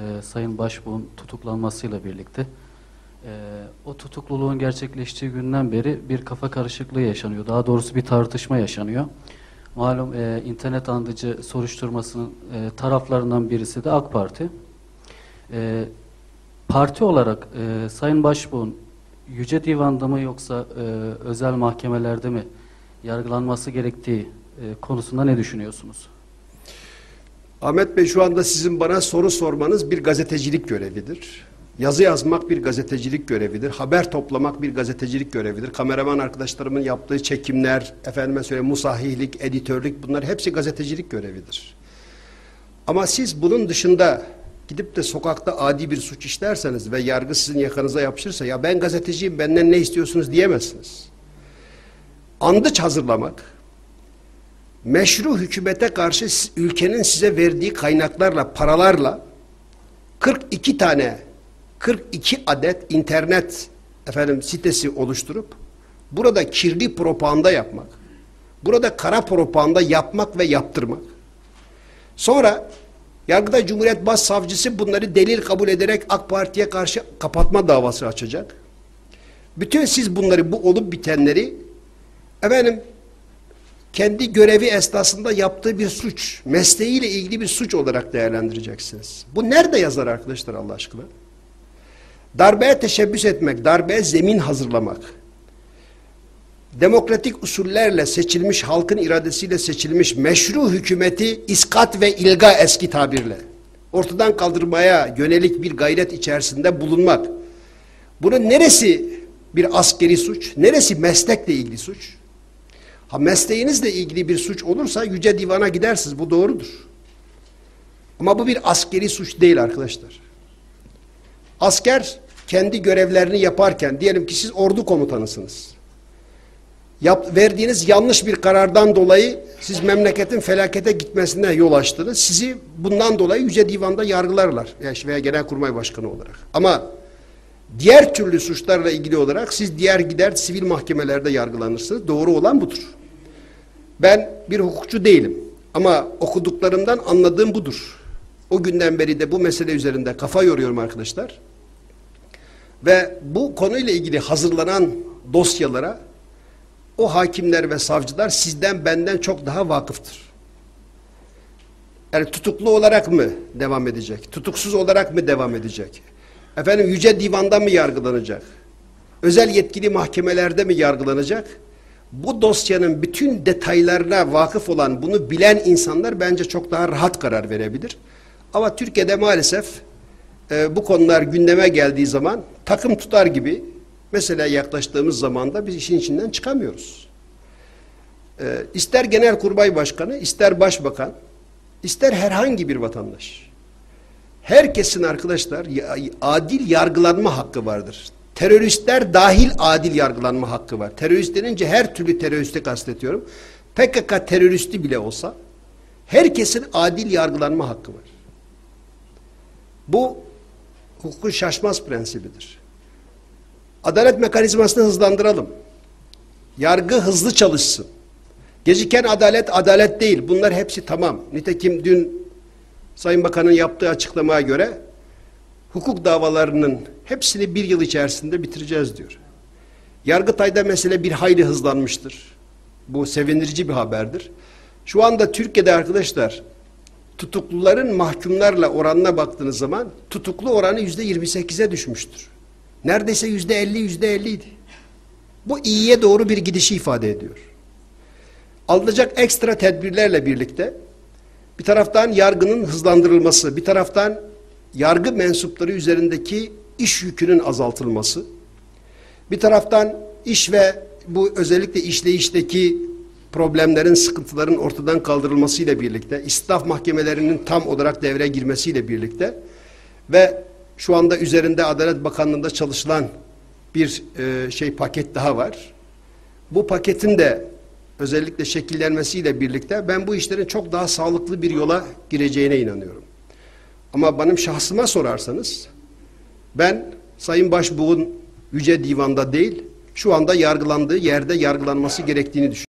e, Sayın Başbuğ'un tutuklanmasıyla birlikte e, o tutukluluğun gerçekleştiği günden beri bir kafa karışıklığı yaşanıyor. Daha doğrusu bir tartışma yaşanıyor. Malum e, internet andıcı soruşturmasının e, taraflarından birisi de AK Parti. E, parti olarak e, Sayın Başbuğ'un Yüce Divan'da mı yoksa e, özel mahkemelerde mi yargılanması gerektiği e, konusunda ne düşünüyorsunuz? Ahmet Bey şu anda sizin bana soru sormanız bir gazetecilik görevidir. Yazı yazmak bir gazetecilik görevidir. Haber toplamak bir gazetecilik görevidir. Kameraman arkadaşlarımın yaptığı çekimler, efendime söyleyeyim musahihlik, editörlük bunlar hepsi gazetecilik görevidir. Ama siz bunun dışında gidip de sokakta adi bir suç işlerseniz ve yargı sizin yakanıza yapışırsa ya ben gazeteciyim benden ne istiyorsunuz diyemezsiniz. Andıç hazırlamak, meşru hükümete karşı ülkenin size verdiği kaynaklarla, paralarla 42 tane 42 adet internet efendim sitesi oluşturup burada kirli propaganda yapmak, burada kara propaganda yapmak ve yaptırmak. Sonra Yargıda Cumhuriyet Başsavcısı bunları delil kabul ederek AK Parti'ye karşı kapatma davası açacak. Bütün siz bunları bu olup bitenleri efendim kendi görevi esnasında yaptığı bir suç, mesleğiyle ilgili bir suç olarak değerlendireceksiniz. Bu nerede yazar arkadaşlar Allah aşkına? Darbeye teşebbüs etmek, darbeye zemin hazırlamak, demokratik usullerle seçilmiş, halkın iradesiyle seçilmiş meşru hükümeti iskat ve ilga eski tabirle ortadan kaldırmaya yönelik bir gayret içerisinde bulunmak. Bunun neresi bir askeri suç, neresi meslekle ilgili suç? Ha mesleğinizle ilgili bir suç olursa yüce divana gidersiniz. Bu doğrudur. Ama bu bir askeri suç değil arkadaşlar. Asker kendi görevlerini yaparken diyelim ki siz ordu komutanısınız. Yap, verdiğiniz yanlış bir karardan dolayı siz memleketin felakete gitmesine yol açtınız. Sizi bundan dolayı Yüce Divan'da yargılarlar veya Genelkurmay Başkanı olarak. Ama diğer türlü suçlarla ilgili olarak siz diğer gider sivil mahkemelerde yargılanırsınız. Doğru olan budur. Ben bir hukukçu değilim ama okuduklarımdan anladığım budur. O günden beri de bu mesele üzerinde kafa yoruyorum arkadaşlar. Ve bu konuyla ilgili hazırlanan dosyalara o hakimler ve savcılar sizden benden çok daha vakıftır. Yani tutuklu olarak mı devam edecek? Tutuksuz olarak mı devam edecek? Efendim yüce divanda mı yargılanacak? Özel yetkili mahkemelerde mi yargılanacak? Bu dosyanın bütün detaylarına vakıf olan, bunu bilen insanlar bence çok daha rahat karar verebilir. Ama Türkiye'de maalesef e, bu konular gündeme geldiği zaman takım tutar gibi mesela yaklaştığımız zaman da biz işin içinden çıkamıyoruz. E, ister Genelkurmay Başkanı, ister Başbakan, ister herhangi bir vatandaş. Herkesin arkadaşlar adil yargılanma hakkı vardır. Teröristler dahil adil yargılanma hakkı var. Terörist denince her türlü teröristi kastediyorum. PKK teröristi bile olsa herkesin adil yargılanma hakkı var. Bu hukukun şaşmaz prensibidir. Adalet mekanizmasını hızlandıralım. Yargı hızlı çalışsın. Geciken adalet adalet değil. Bunlar hepsi tamam. Nitekim dün Sayın Bakan'ın yaptığı açıklamaya göre hukuk davalarının hepsini bir yıl içerisinde bitireceğiz diyor. Yargıtay'da mesele bir hayli hızlanmıştır. Bu sevindirici bir haberdir. Şu anda Türkiye'de arkadaşlar tutukluların mahkumlarla oranına baktığınız zaman tutuklu oranı yüzde yirmi sekize düşmüştür. Neredeyse yüzde elli, yüzde elliydi. Bu iyiye doğru bir gidişi ifade ediyor. Alınacak ekstra tedbirlerle birlikte bir taraftan yargının hızlandırılması, bir taraftan yargı mensupları üzerindeki iş yükünün azaltılması, bir taraftan iş ve bu özellikle işleyişteki problemlerin, sıkıntıların ortadan kaldırılmasıyla birlikte, istihdaf mahkemelerinin tam olarak devreye girmesiyle birlikte ve şu anda üzerinde Adalet Bakanlığı'nda çalışılan bir e, şey paket daha var. Bu paketin de özellikle şekillenmesiyle birlikte ben bu işlerin çok daha sağlıklı bir yola gireceğine inanıyorum. Ama benim şahsıma sorarsanız ben Sayın Başbuğ'un Yüce Divan'da değil şu anda yargılandığı yerde yargılanması gerektiğini düşünüyorum.